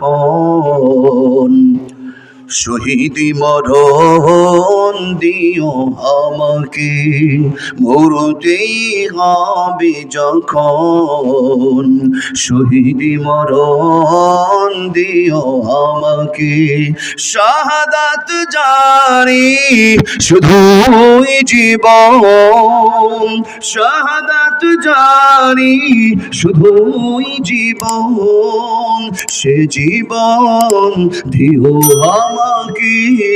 যখন শহীদি মরণ দিও আমাকে মরতেই হবে যখন। শহীদি মরণ দিও আমাকে, শাহাদাত জানি শুধুই জীবন, শাহাদাত জানি শুধুই জীবন, সে জীবন দিও আমাকে।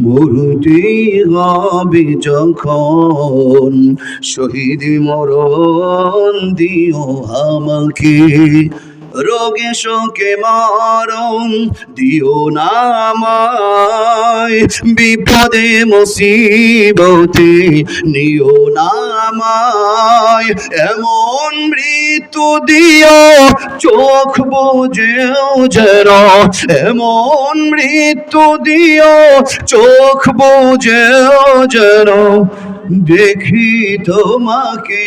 মরতে হবে যখন শহীদ মরণ দিও আমাকে। রোগে শোকে মরণ, দিও না আমায়। বিপদে মুসিবতে নিও না এমন মৃত্যু দিও, চোখ বোঝেও যেন। এমন মৃত্যু দিও, চোখ বোঝেও যেন। দেখি তোমাকে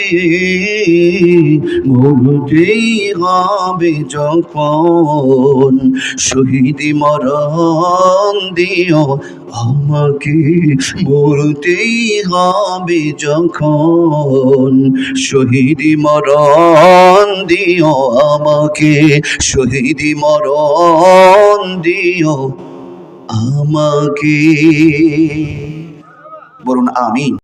মরতেই হবে যখন শহীদি মরণ দিও আমাকে মরতেই হবে যখন শহীদি মরণ দিও আমাকে, শহীদি মরণ দিও আমাকে। বলুন, আমিন।